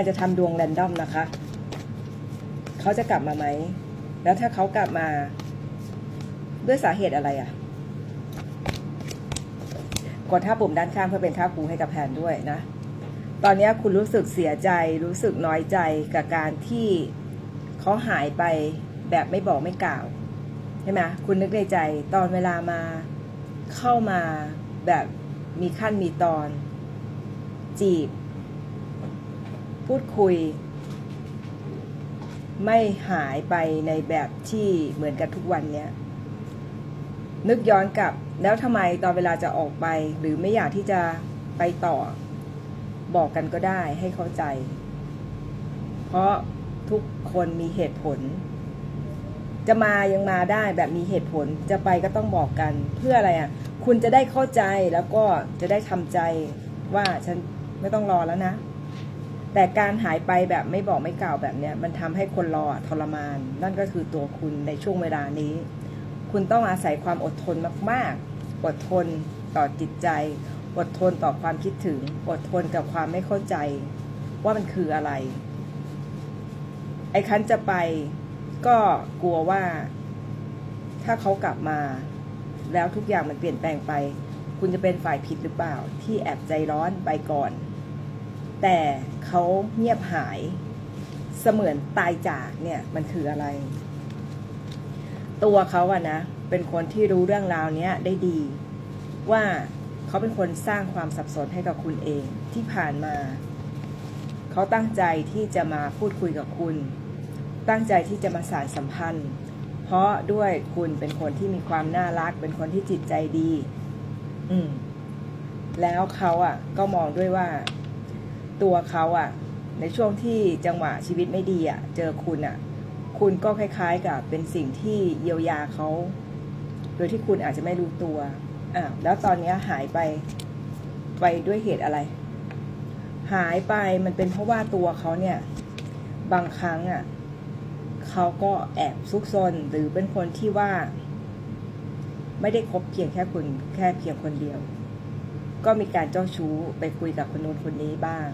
นจะทำดวงแรนดอมนะคะ เขาจะกลับมาไหม แล้วถ้าเขากลับมาด้วยสาเหตุอะไรอะ่ะ กดท่าปุ่มด้านข้างเพื่อเป็นท่าครูให้กับแพนด้วยนะ ตอนนี้คุณรู้สึกเสียใจ รู้สึกน้อยใจกับการที่เขาหายไปแบบไม่บอกไม่กล่าวใช่ไหมคุณนึกในใจ ตอนเวลามาเข้ามาแบบมีขั้นมีตอน จีบ พูดคุย ไม่หายไปในแบบที่เหมือนกับทุกวันเนี้ยนึกย้อนกลับ แล้วทำไมตอนเวลาจะออกไป หรือไม่อยากที่จะไปต่อ บอกกันก็ได้ให้เข้าใจ เพราะทุกคนมีเหตุผล จะมายังมาได้แบบมีเหตุผลจะไปก็ต้องบอกกัน เพื่ออะไรอะ คุณจะได้เข้าใจแล้วก็จะได้ทำใจว่าฉันไม่ต้องรอแล้วนะ แต่การหายไปแบบไม่บอกไม่กล่าวแบบเนี้ยมันทำให้คนรอทรมาน นั่นก็คือตัวคุณในช่วงเวลานี้ คุณต้องอาศัยความอดทนมากๆ อดทนต่อจิตใจ อดทนต่อความคิดถึง อดทนกับความไม่เข้าใจ ว่ามันคืออะไร ไอ้คันจะไปก็กลัวว่า ถ้าเขากลับมา แล้วทุกอย่างมันเปลี่ยนแปลงไป คุณจะเป็นฝ่ายผิดหรือเปล่า ที่แอบใจร้อนไปก่อน แต่เขาเงียบหายเสมือนตายจากเนี่ยมันคืออะไร ตัวเขาอะนะ เป็นคนที่รู้เรื่องราวนี้ได้ดี ว่าเขาเป็นคนสร้างความสับสนให้กับคุณเองที่ผ่านมา เขาตั้งใจที่จะมาพูดคุยกับคุณ ตั้งใจที่จะมาสานสัมพันธ์ เพราะด้วยคุณเป็นคนที่มีความน่ารัก เป็นคนที่จิตใจดี อืมแล้วเขาอะก็มองด้วยว่า ตัวเขาอะในช่วงที่จังหวะชีวิตไม่ดีอะเจอคุณอะคุณก็คล้าย ๆ กับเป็นสิ่งที่เยียวยาเขา โดยที่คุณอาจจะไม่รู้ตัวอ่าวแล้วตอนนี้หายไปไปด้วยเหตุอะไร หายไปมันเป็นเพราะว่าตัวเขาเนี่ย บางครั้งอะเขาก็แอบซุกซนหรือเป็นคนที่ว่า ไม่ได้คบเพียงแค่คุณแค่เพียงคนเดียว ก็มีการเจ้าชู้ไปคุยกับคนนู้นคนนี้บ้าง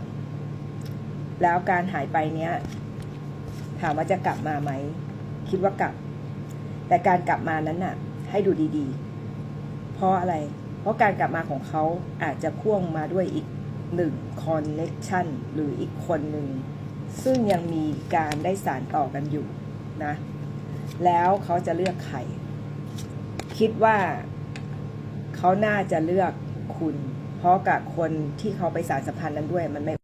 แล้วการหายไปเนี้ย ถามว่าจะกลับมาไหม คิดว่ากลับ แต่การกลับมานั้นน่ะ ให้ดูดีๆ เพราะอะไร เพราะการกลับมาของเขาอาจจะพ่วงมาด้วยอีกหนึ่งคอนเน็ชันหรืออีกคนหนึ่ง ซึ่งยังมีการได้สารต่อกันอยู่นะ แล้วเขาจะเลือกใคร คิดว่าเขาน่าจะเลือกคุณ เพราะกับคนที่เขาไปสารสัมพันธ์นั้นด้วยมันไม่